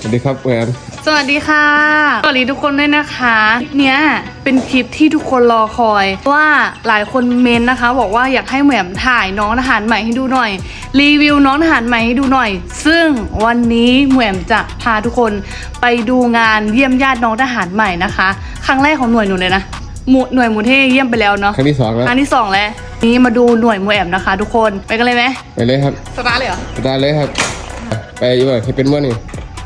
สวัสดีครับแหวนสวัสดีค่ะ สวัสดีทุกคนด้วยนะคะคลิปเนี้ยเป็นคลิปที่ทุกคนรอคอย ว่าหลายคนเมนนะคะ บอกว่าอยากให้แหม่มถ่ายน้องทหารใหม่ให้ดูหน่อย รีวิวน้องทหารใหม่ให้ดูหน่อย ซึ่งวันนี้แหม่มจะพาทุกคนไปดูงานเยี่ยมญาติน้องทหารใหม่นะคะ ครั้งแรกของหน่วยหนูเลยนะหมู่หน่วยหมูเทเยี่ยมไปแล้วเนาะ ครั้งที่สองแล้วครั้งที่สองแล้ว นี้มาดูหน่วยหมูแอมนะคะ ทุกคน ไปกันเลยไหมไปเลยครับ สตาร์ทเลยเหรอสตาร์ทเลยครับ ไปอยู่บ่ให้เป็นว่านี่อื้อ แร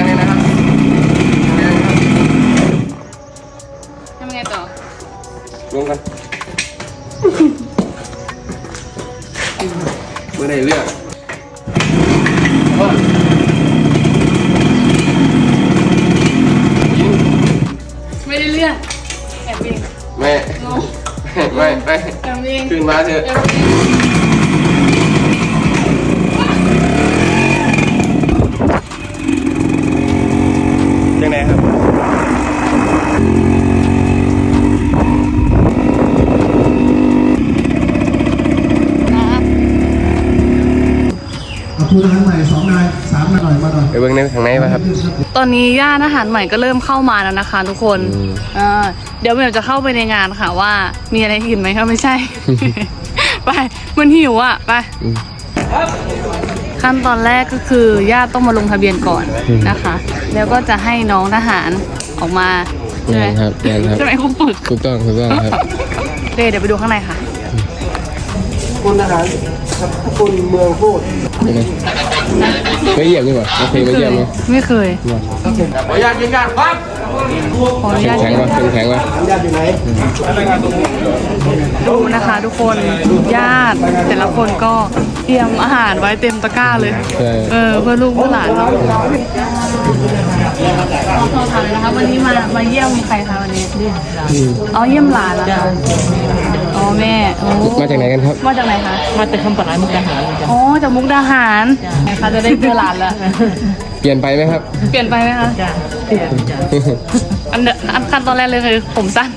งเลยนะครับแรงนะครับทำไงต่อลงกันไมื่อได้เลือก ไม่ไม่แอบวิ่งขึ้นมาเถอะแอบวิ่งยังไงครับเอาผู้ทหารใหม่สองนายสา ไปเบิ้งในข้างในป่ะครับ ตอนนี้ย่านอาหารใหม่ก็เริ่มเข้ามาแล้วนะคะทุกคนอืมอ่าเดี๋ยวเมลจะเข้าไปในงานค่ะว่า มีอะไรกินไหมคะไม่ใช่ ไป มันหิวอะ ไปอืมขั้นตอนแรกก็คือญาติต้องมาลงทะเบียนก่อนนะคะ แล้วก็จะให้น้องทหารออกมาใช่ไหมแม่นครับแม่นครับ ใช่ไหมครูฝึกถูกต้องถูกต้องครับ โอเคเดี๋ยวไปดูข้างในค่ะ คุณทหารครับคุณเมืองพูดยัง ไงไม่เยี่ยมดีกว่าโอเคไม่เยี่ยมเลยไม่เคยขออนุญาตยิงกันครับขออนุญาตแข็งวะแข็งวะญาติอยู่ไหนดูนะคะทุกคนญาติแต่ละคนก็เตรียมอาหารไว้เต็มตะกร้าเลยใช่เออเพื่อลูกเพื่อหลานเนาะขอโทษค่ะนะคะวันนี้มามาเยี่ยมใครคะวันนี้อ๋อเยี่ยมหลานแล้วค่ะอ๋อ แม่โอ้มาจากไหนกันครับ มาจากไหนคะ มาแต่คำปรายมุกดาหารเลยจ้ะอ๋อ จากมุกดาหารนะคะจะได้เจอหลานแล้ว เปลี่ยนไปไหมครับ เปลี่ยนไปไหมคะ จ้ะเปลี่ยนจ้ะอันเดอันขั้นตอนแรกเลยคือผมสั้น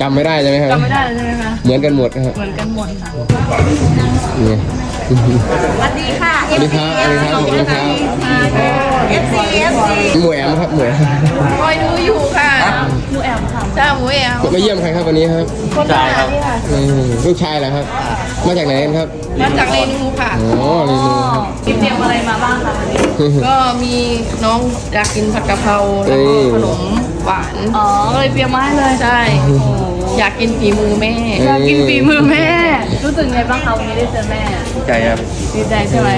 จำไม่ได้ใช่ไหมครับจำไม่ได้เลยใช่ไหมคะเหมือนกันหมดนะครับเหมือนกันหมดค่ะนี่สวัสดีค่ะ สวัสดีครับสวัสดีครับขอบคุณครับ FC FC หมวยแอมครับหมวยคอยดูอยู่ จ้าหมูแอมมาเยี่ยมใครครับวันนี้ครับคนทหารนี่ค่ะอืมลูกชายเหรอครับ มาจากไหนกันครับ มาจากเรนูค่ะอ๋อนี่นูครับกินเตรียมอะไรมาบ้างคะวันนี้ก็มีน้องอยากกินผัดกะเพราแล้วก็ขนมหวาน อ๋อก็เลยเตรียมมาให้เลย ใช่ อยากกินฝีมือแม่ อยากกินฝีมือแม่ รู้สึกไงบ้างคะวันนี้ได้เจอแม่ใจครับดีใจใช่ไหม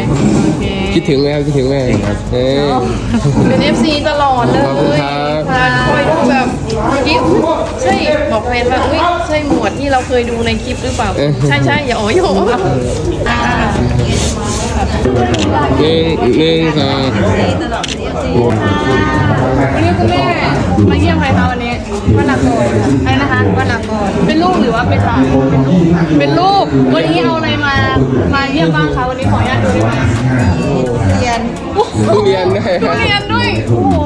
โอเคคิดถึงไหมครับคิดถึงแม่ครับเอ้ยเป็น FC ตลอดเลยขอบคุณครับค่ะคอยดูแบบคลิปใช่บอกแฟนว่าอุ้ยใช่หมวดที่เราเคยดูในคลิปหรือเปล่า ใช่ใช่อย่าโอ้ยโอ้ยหนึ่งหนึ่งสองวันนี้คุณแม่มาเยี่ยมใครคะวันนี้วันหลักก่อน ใครนะคะวันหลักก่อนเป็นลูกหรือว่าเป็นหลานเป็นลูก วันนี้เอาอะไรมา มาเยี่ยมบ้างคะวันนี้ขออนุญาตดูได้ไหมเรียนทุเรียนด้วยทุเรียนด้วย โอ้โห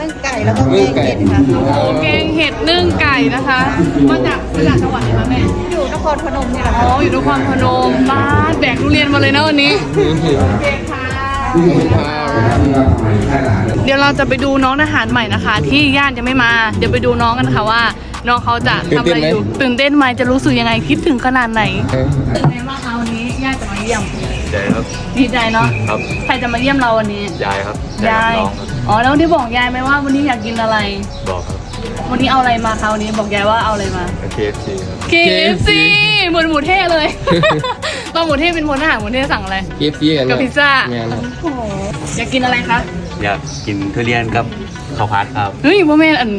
นึ่งไก่แล้วก็นึ่งไก่โอ้แกงเห็ดนึ่งไก่นะคะ มาจากมาจากจังหวัดไหนคะแม่ อยู่นครพนมนี่แหละอ๋อ อยู่นครพนมบ้านแบกทุเรียนมาเลยนะวันนี้โอเคค่ะขอบคุณครับเดี๋ยวเราจะไปดูน้องทหารใหม่นะคะ ที่ญาติยังไม่มา เดี๋ยวไปดูน้องกันค่ะว่า น้องเขาจะทำอะไรอยู่ ตื่นเต้นไหมจะรู้สึกยังไงคิดถึงขนาดไหนเอ้ยตื่นเต้นมากคะวันนี้ญาติจะมาเยี่ยมใจครับดีใจเนาะครับใครจะมาเยี่ยมเราวันนี้ยายครับยายกับน้องครับอ๋อแล้วได้บอกยายไหมว่าวันนี้อยากกินอะไรบอกครับวันนี้เอาอะไรมาคะวันนี้บอกยายว่าเอาอะไรมา KFC ครับ KFC เหมือนหมูเท่เลยตอนหมูเท่เป็นพลทหารหมูเท่สั่งอะไรเกี๊ยวซี่กันกับพิซซ่างานครับโอ้โหอยากกินอะไรคะ อยากกินทุเรียนกับข้าวผัดครับ เฮ้ยพ่อแม่อัน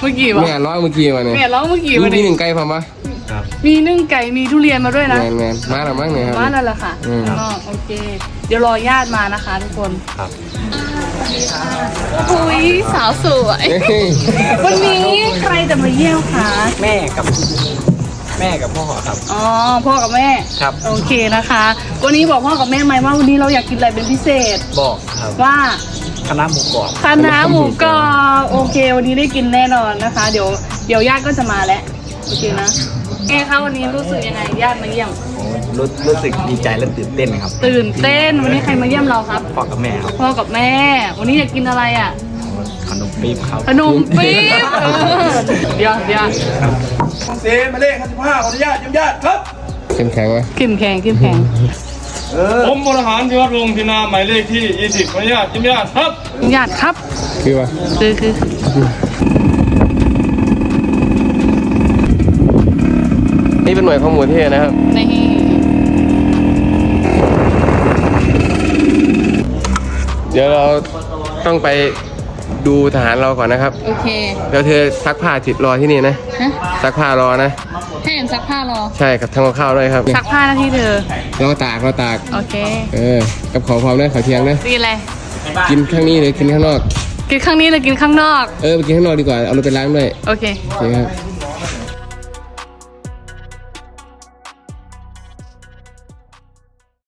เมื่อกี้วะแม่ร้อยเมื่อกี้มาเนี่ยแม่ร้องเมื่อกี้มีวะมีเนี่ยหนึ่งไก่พอมะครับ มีนึ่งไก่มีทุเรียนมาด้วยนะ แมนแมนมาแล้วมั้งเนี่ยครับ บ้านนั่นแหละค่ะอืม อ๋อโอเค เดี๋ยวรอญาติมานะคะทุกคนครับโอ้ยสาวสวย เฮ้ยวันนี้ใครจะมาเยี่ยมคะ แม่กับแม่กับพ่อครับ อ๋อ พ่อกับแม่ ครับ โอเคนะคะ วันนี้บอกพ่อกับแม่ไหมว่าวันนี้เราอยากกินอะไรเป็นพิเศษ บอกครับ ว่า คณะหมูกรอบคณะหมูกรอบโอเค วันนี้ได้กินแน่นอนนะคะ เดี๋ยวเดี๋ยวญาติก็จะมาแล้วโอเคนะเอ้คะวันนี้รู้สึกยังไงญาติมาเยี่ยมรู้รู้สึกดีใจและตื่นเต้นครับ ตื่นเต้นวันนี้ใครมาเยี่ยมเราครับพ่อกับแม่ครับพ่อกับแม่ วันนี้อยากกินอะไรอะขนมปี๊บครับขนมปี๊บเออเดี๋ยวเดี๋ยวเซมาเลขห้าสิบห้าขออนุญาตเยี่ยมญาติครับเข้มแข็งวะเข้มแข็งเข้มแข็ง ผมบริหารยอดวงพินาหมายเลขที่ 20ขออนุญาตยิ้มญาติครับญาติครับ คือวะคือคือนี่เป็นหน่วยข้อมูลเท่นะครับ นี่เดี๋ยวเราต้องไปดูทหารเราก่อนนะครับ โอเคเดี๋ยวเธอซักผ้าจิตรอที่นี่นะ ฮะ ซักผ้ารอนะ ให้แอมซักผ้ารอ ใช่ครับทำกับข้าวด้วยครับซักผ้าหน้าที่เธอ เราตากเราตาก โอเค เออ กับขอพร้อมนะขอเทียงนะดีเลยกินข้างนี้หรือกินข้างนอก กินข้างนี้หรือกินข้างนอก เออไปกินข้างนอกดีกว่า เอารถไปล้างด้วย โอเค โอเคครับ